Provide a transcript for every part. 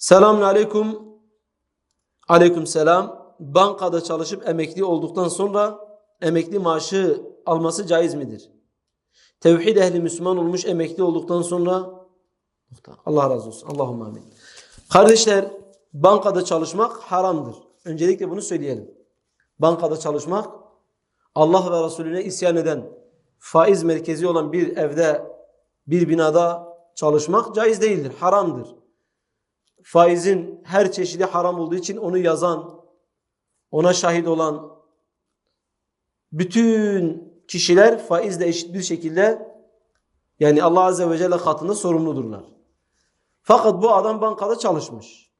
Selamun aleyküm. Aleyküm selam. Bankada çalışıp emekli olduktan sonra emekli maaşı alması caiz midir? Tevhid ehli Müslüman olmuş emekli olduktan sonra. Allah razı olsun. Allahümme amin. Kardeşler bankada çalışmak haramdır. Öncelikle bunu söyleyelim. Bankada çalışmak Allah ve Resulüne isyan eden faiz merkezi olan bir evde bir binada çalışmak caiz değildir. Haramdır. Faizin her çeşidi haram olduğu için onu yazan, ona şahit olan bütün kişiler faizle eşit bir şekilde yani Allah Azze ve Celle katında sorumludurlar. Fakat bu adam bankada çalışmış.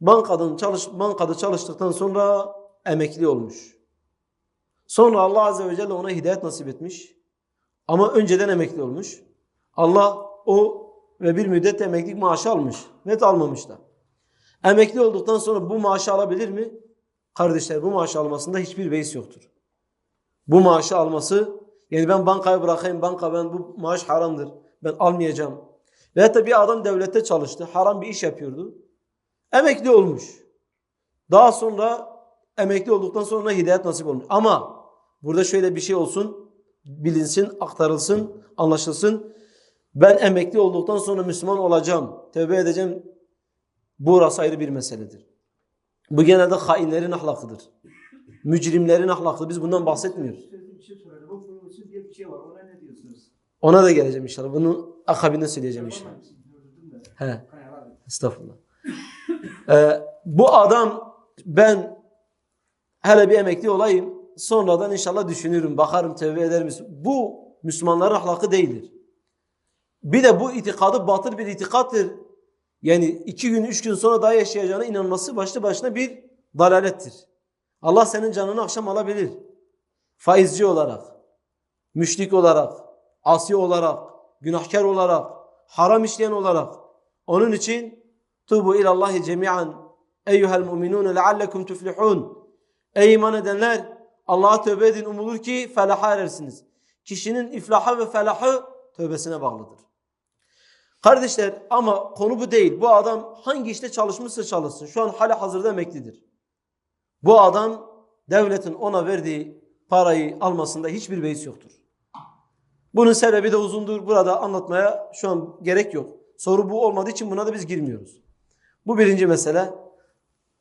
Bankadan çalış, bankada çalıştıktan sonra emekli olmuş. Sonra Allah Azze ve Celle ona hidayet nasip etmiş. Ama önceden emekli olmuş. Allah o ve bir müddet emeklilik maaşı almış. Net almamış da. Emekli olduktan sonra bu maaşı alabilir mi? Kardeşler bu maaşı almasında hiçbir beis yoktur. Bu maaşı alması yani ben bankaya bırakayım banka ben bu maaş haramdır. Ben almayacağım. Veyahut da bir adam devlette çalıştı. Haram bir iş yapıyordu. Emekli olmuş. Daha sonra emekli olduktan sonra hidayet nasip olmuş. Ama burada şöyle bir şey olsun. Bilinsin, aktarılsın, anlaşılsın. Ben emekli olduktan sonra Müslüman olacağım. Tövbe edeceğim. Burası ayrı bir meseledir. Bu genelde hainlerin ahlakıdır. Mücrimlerin ahlakıdır. Biz bundan bahsetmiyoruz. Şey. Bu şey. Ona da geleceğim inşallah. Bunu akabinde söyleyeceğim inşallah. Gördüm de. He. Estağfurullah. Ee, bu adam ben hele bir emekli olayım. Sonradan inşallah düşünürüm. Bakarım tevbe eder misin? Bu Müslümanların ahlakı değildir. Bir de bu itikadı batıl bir itikattır. Yani iki gün, üç gün sonra daha yaşayacağına inanması başlı başına bir dalalettir. Allah senin canını akşam alabilir. Faizci olarak, müşrik olarak, asi olarak, günahkar olarak, haram işleyen olarak. Onun için tubu ilallahi cemi'an eyyuhel mu'minun leallekum tuflihun. Ey iman edenler Allah'a tövbe edin umulur ki felaha erersiniz. Kişinin iflaha ve felahı tövbesine bağlıdır. Kardeşler ama konu bu değil. Bu adam hangi işte çalışmışsa çalışsın. Şu an hala hazırda emeklidir. Bu adam devletin ona verdiği parayı almasında hiçbir beis yoktur. Bunun sebebi de uzundur. Burada anlatmaya şu an gerek yok. Soru bu olmadığı için buna da biz girmiyoruz. Bu birinci mesele.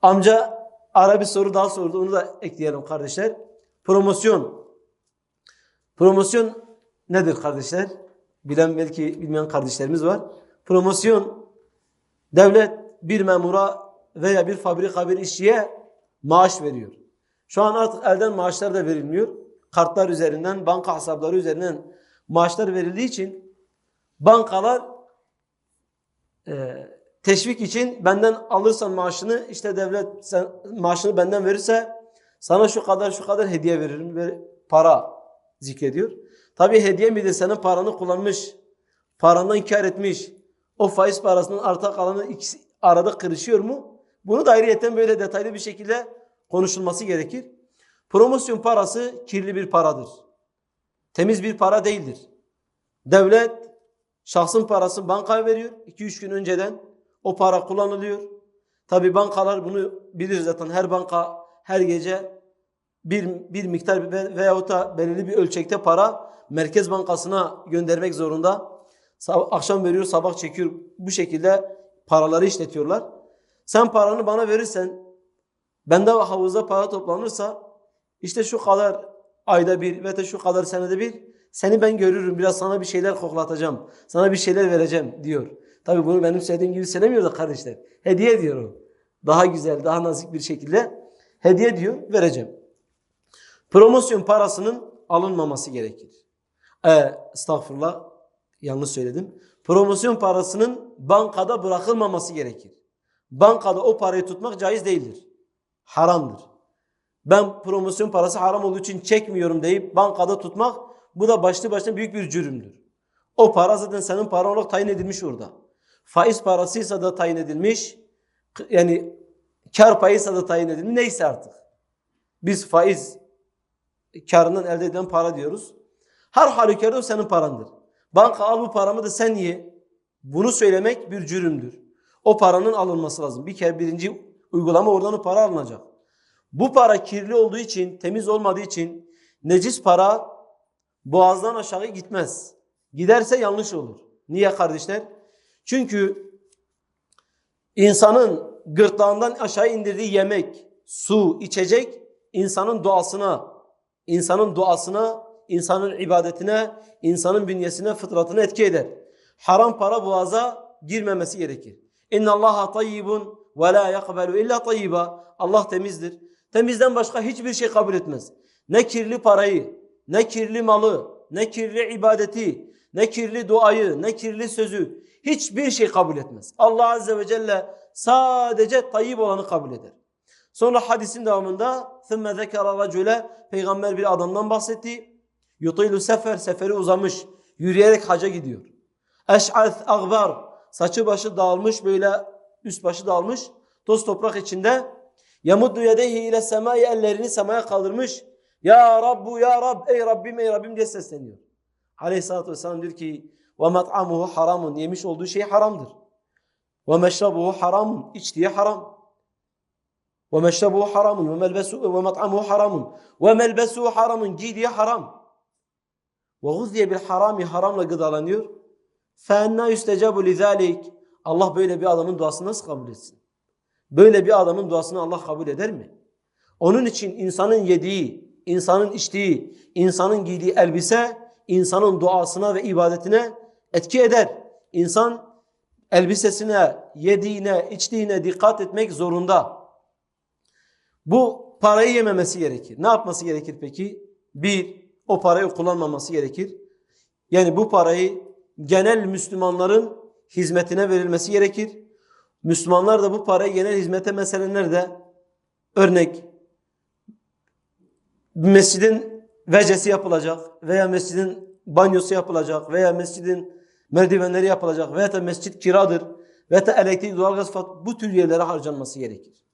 Amca ara bir soru daha sordu. Onu da ekleyelim kardeşler. Promosyon. Promosyon nedir kardeşler? Bilen belki bilmeyen kardeşlerimiz var. Promosyon devlet bir memura veya bir fabrika bir işçiye maaş veriyor. Şu an artık elden maaşlar da verilmiyor. Kartlar üzerinden, banka hesapları üzerinden maaşlar verildiği için bankalar e, teşvik için benden alırsan maaşını işte devlet sen maaşını benden verirse sana şu kadar şu kadar hediye veririm ve para zikrediyor. Tabi hediye midir senin paranı kullanmış, parandan kar etmiş, o faiz parasının arta kalanı ikisi arada kırışıyor mu? Bunu da ayrıyeten böyle detaylı bir şekilde konuşulması gerekir. Promosyon parası kirli bir paradır. Temiz bir para değildir. Devlet şahsın parasını bankaya veriyor. 2-3 gün önceden o para kullanılıyor. Tabi bankalar bunu bilir zaten. Her banka her gece bir, bir miktar ve- veyahut da belirli bir ölçekte para Merkez Bankası'na göndermek zorunda. Akşam veriyor, sabah çekiyor. Bu şekilde paraları işletiyorlar. Sen paranı bana verirsen, bende havuzda para toplanırsa, işte şu kadar ayda bir ve de şu kadar senede bir seni ben görürüm. Biraz sana bir şeyler koklatacağım. Sana bir şeyler vereceğim diyor. Tabii bunu benim söylediğim gibi söylemiyor da kardeşler. Hediye diyor o. Daha güzel, daha nazik bir şekilde hediye diyor, vereceğim. Promosyon parasının alınmaması gerekir. Ee, estağfurullah, yanlış söyledim. Promosyon parasının bankada bırakılmaması gerekir. Bankada o parayı tutmak caiz değildir. Haramdır. Ben promosyon parası haram olduğu için çekmiyorum deyip bankada tutmak bu da başlı başına büyük bir cürümdür. O para zaten senin paran olarak tayin edilmiş orada. Faiz parasıysa da tayin edilmiş. Yani kar payıysa da tayin edilmiş. Neyse artık. Biz faiz karından elde edilen para diyoruz. Her halükarda o senin parandır. Banka al bu paramı da sen ye. Bunu söylemek bir cürümdür. o paranın alınması lazım. Bir kere birinci uygulama oradan o para alınacak. Bu para kirli olduğu için, temiz olmadığı için necis para boğazdan aşağı gitmez. Giderse yanlış olur. Niye kardeşler? Çünkü insanın gırtlağından aşağı indirdiği yemek, su, içecek insanın doğasına, insanın duasına, insanın ibadetine, insanın bünyesine, fıtratına etki eder. Haram para boğaza girmemesi gerekir. İnna Allaha tayyibun ve la yakbalu illa tayyiba. Allah temizdir. Temizden başka hiçbir şey kabul etmez. Ne kirli parayı, ne kirli malı, ne kirli ibadeti, ne kirli duayı, ne kirli sözü hiçbir şey kabul etmez. Allah Azze ve Celle sadece tayyib olanı kabul eder. Sonra hadisin devamında ثُمَّ ذَكَرَ رَجُلَ Peygamber bir adamdan bahsetti. Yutilu sefer, seferi uzamış. Yürüyerek haca gidiyor. Eş'ath agbar, saçı başı dağılmış böyle üst başı dağılmış. Toz toprak içinde. Yamuddu yedeyhi ile semai ellerini semaya kaldırmış. Ya Rabbu ya Rab ey Rabbim ey Rabbim diye sesleniyor. Aleyhissalatü vesselam diyor ki ve mat'amuhu haramun yemiş olduğu şey haramdır. Ve meşrabuhu haramun içtiği haram. Ve meşrebuhu haramun ve melbesu ve mat'amuhu haramun ve melbesuhu haramun giydiği haram. Ve guzziye bil harami haramla gıdalanıyor. Fe enna yüstecabu lizalik. Allah böyle bir adamın duasını nasıl kabul etsin? Böyle bir adamın duasını Allah kabul eder mi? Onun için insanın yediği, insanın içtiği, insanın giydiği elbise insanın duasına ve ibadetine etki eder. İnsan elbisesine, yediğine, içtiğine dikkat etmek zorunda. Bu parayı yememesi gerekir. Ne yapması gerekir peki? Bir, o parayı kullanmaması gerekir. Yani bu parayı genel Müslümanların hizmetine verilmesi gerekir. Müslümanlar da bu parayı genel hizmete mesela nerede? Örnek mescidin vecesi yapılacak veya mescidin banyosu yapılacak veya mescidin merdivenleri yapılacak veya da mescit kiradır veya da elektrik, doğalgaz bu tür yerlere harcanması gerekir.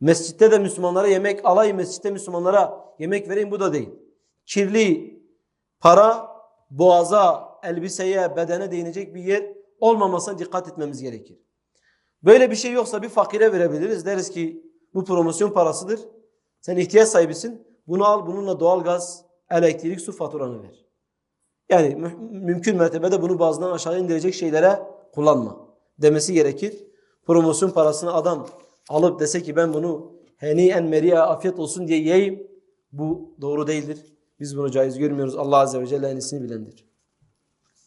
Mescitte de Müslümanlara yemek alayım, mescitte Müslümanlara yemek vereyim bu da değil. Kirli para boğaza, elbiseye, bedene değinecek bir yer olmamasına dikkat etmemiz gerekir. Böyle bir şey yoksa bir fakire verebiliriz. Deriz ki bu promosyon parasıdır. Sen ihtiyaç sahibisin. Bunu al, bununla doğalgaz, elektrik, su faturanı ver. Yani mü- mümkün mertebede bunu bazından aşağı indirecek şeylere kullanma demesi gerekir. Promosyon parasını adam alıp dese ki ben bunu heniyen meriye afiyet olsun diye yiyeyim. Bu doğru değildir. Biz bunu caiz görmüyoruz. Allah Azze ve Celle en iyisini bilendir.